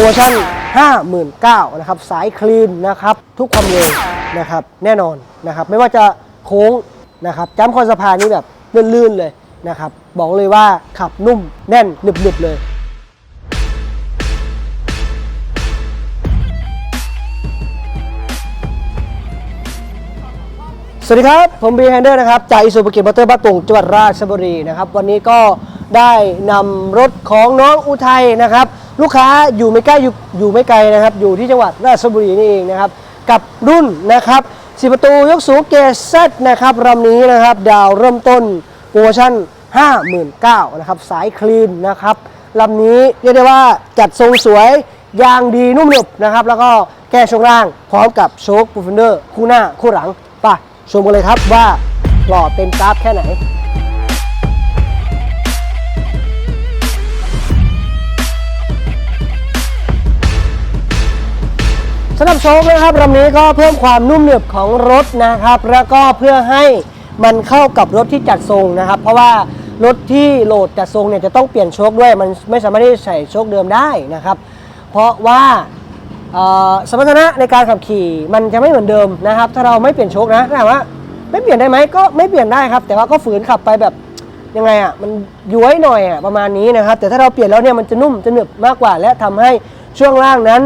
โปรชั่น 59,000นะครับ สายคลีนนะครับ ทุกความเร็วนะครับ แน่นอนนะครับ ไม่ว่าจะโค้งนะครับจ้ำคอนสะพานนี่แบบลื่นๆเลยนะครับ บอกเลยว่าขับนุ่มแน่นหนึบๆเลยสวัสดีครับ ผมบีแฮนเดอร์นะครับ จากอิสุภกิจมอเตอร์บ้านโป่งจังหวัดราชบุรีนะครับ วันนี้ก็ได้นำรถของน้องอุทัยนะครับ ลูกค้าอยู่ไม่ใกล้อยู่อยู่ไม่ไกลนะครับ อยู่ที่จังหวัดราชบุรีนี่เองนะครับ กับรุ่นนะครับสีประตูยกสูงเกสเซตนะครับลำนี้นะครับ ดาวเริ่มต้นโปรโมชั่น 59,000นะครับ สายคลีนนะครับลำนี้เรียกได้ว่าจัดทรงสวยยางดีนุ่มหนึบนะครับ แล้วก็แก้ช่วงล่างพร้อมกับโชคปูฟเฟนเดอร์คู่หน้าคู่หลังไป่ะชมกันเลยครับว่าหล่อเต็มกราฟแค่ไหน สำหรับโชคนะครับลำนี้ก็เพิ่มความนุ่มเหนืบของรถนะครับ แล้วก็เพื่อให้มันเข้ากับรถที่จัดทรงนะครับ เพราะว่ารถที่โหลดจัดทรงเนี่ยจะต้องเปลี่ยนโชคด้วย มันไม่สามารถที่จะใส่โชคเดิมได้นะครับ เพราะว่าสมรรถนะในการขับขี่มันจะไม่เหมือนเดิมนะครับ ถ้าเราไม่เปลี่ยนโชคนะถามว่าไม่เปลี่ยนได้ไหมก็ไม่เปลี่ยนได้ครับ แต่ว่าก็ฝืนขับไปแบบยังไงอะมันย้วยหน่อยอะประมาณนี้นะครับ แต่ถ้าเราเปลี่ยนแล้วเนี่ยมันจะนุ่มจะหนึบมากกว่า และทำให้ช่วงล่างนั้น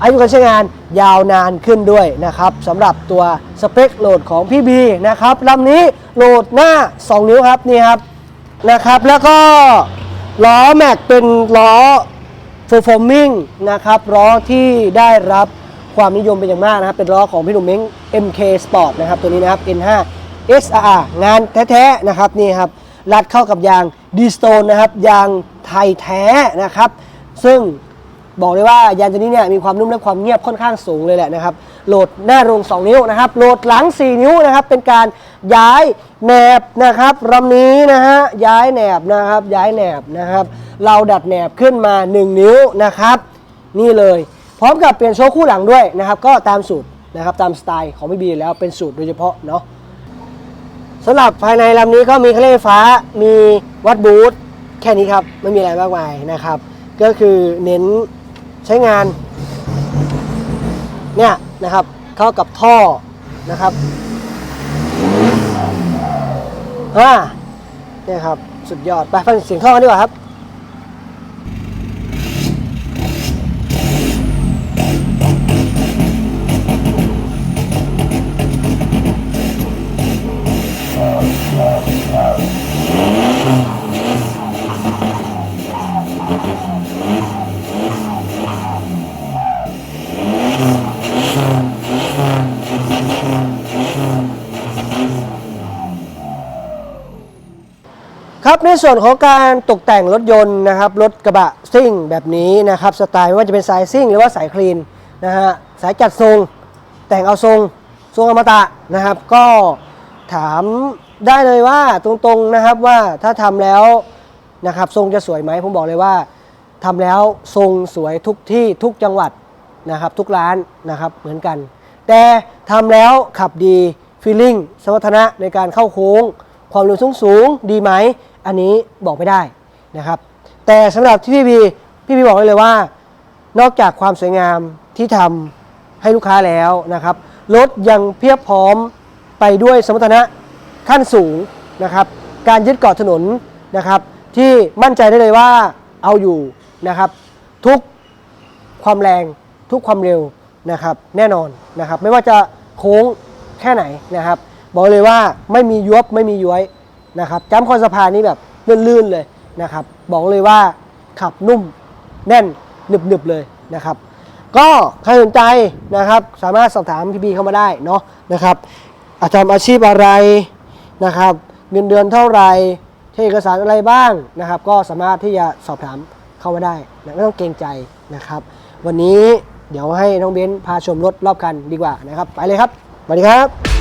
อายุการใช้งานยาวนานขึ้นด้วยนะครับสำหรับตัวสเปคโหลดของพี่บีนะครับลำนี้โหลดหน้า 2 นิ้วครับนี่ครับนะครับ แล้วก็ล้อแม็กเป็นล้อ performing นะครับล้อที่ได้รับความนิยมเป็นอย่างมากนะครับ เป็นล้อของพี่หนุ่มเม้ง MK Sport นะครับ ตัวนี้นะครับ N5 SR งานแท้ๆนะครับนี่ครับรัดเข้ากับยาง d s t o n e นะครับ ยางไทยแท้นะครับ ซึ่ง บอกเลยว่ายานตัวนี้เนี่ยมีความนุ่มและความเงียบค่อนข้างสูงเลยแหละนะครับโหลดหน้าโรง 2 นิ้วนะครับโหลดหลัง 4 นิ้วนะครับเป็นการย้ายแหนบนะครับลำนี้นะฮะย้ายแหนบนะครับย้ายแหนบนะครับเราดัดแหนบขึ้นมา 1 นิ้วนะครับนี่เลยพร้อมกับเปลี่ยนโชว์คู่หลังด้วยนะครับก็ตามสูตรนะครับตามสไตล์ของพี่บีแล้วเป็นสูตรโดยเฉพาะเนาะสำหรับภายในลำนี้ก็มีเครื่องไฟฟ้ามีวัดบูธแค่นี้ครับไม่มีอะไรมากมายนะครับ ก็คือเน้น ใช้งานเนี่ยนะครับเข้ากับท่อนะครับอ่าเนี่ยครับ สุดยอด ไปฟังเสียงท่อกันดีกว่าครับ ครับในส่วนของการตกแต่งรถยนต์นะครับรถกระบะซิ่งแบบนี้นะครับสไตล์ไม่ว่าจะเป็นสายซิ่งหรือว่าสายคลีนนะฮะสายจัดทรง แต่งเอาทรงทรงอมตะนะครับ ก็ถามได้เลยว่าตรงๆนะครับว่าถ้าทำแล้วนะครับทรงจะสวยไหมผมบอกเลยว่าทำแล้วทรงสวยทุกที่ทุกจังหวัดนะครับทุกร้านนะครับเหมือนกัน แต่ทำแล้วขับดีฟีลลิ่งสมรรถนะในการเข้าโค้ง ความเร็วสูงสูงดีไหม อันนี้บอกไม่ได้นะครับ แต่สำหรับที่พี่บีพี่บีบอกได้เลยว่า นอกจากความสวยงามที่ทำให้ลูกค้าแล้วนะครับรถยังเพียบพร้อมไปด้วยสมรรถนะขั้นสูงนะครับ การยึดเกาะถนนนะครับ ที่มั่นใจได้เลยว่าเอาอยู่นะครับ ทุกความแรงทุกความเร็วนะครับ แน่นอนนะครับ ไม่ว่าจะโค้งแค่ไหนนะครับ บอกเลยว่าไม่มียวบไม่มีย้วย นะครับจ้ำคอนสะพานนี่แบบลื่นๆเลยนะครับบอกเลยว่าขับนุ่มแน่นหนึบๆเลยนะครับก็ใครสนใจนะครับสามารถสอบถามพี่บีเข้ามาได้เนาะนะครับอาจทำอาชีพอะไรนะครับเงินเดือนเท่าไหร่ใช้เอกสารอะไรบ้างนะครับ ก็สามารถที่จะสอบถามเข้ามาได้นะไม่ต้องเกรงใจนะครับ วันนี้เดี๋ยวให้น้องเบ้นพาชมรถรอบคันดีกว่านะครับ ไปเลยครับสวัสดีครับ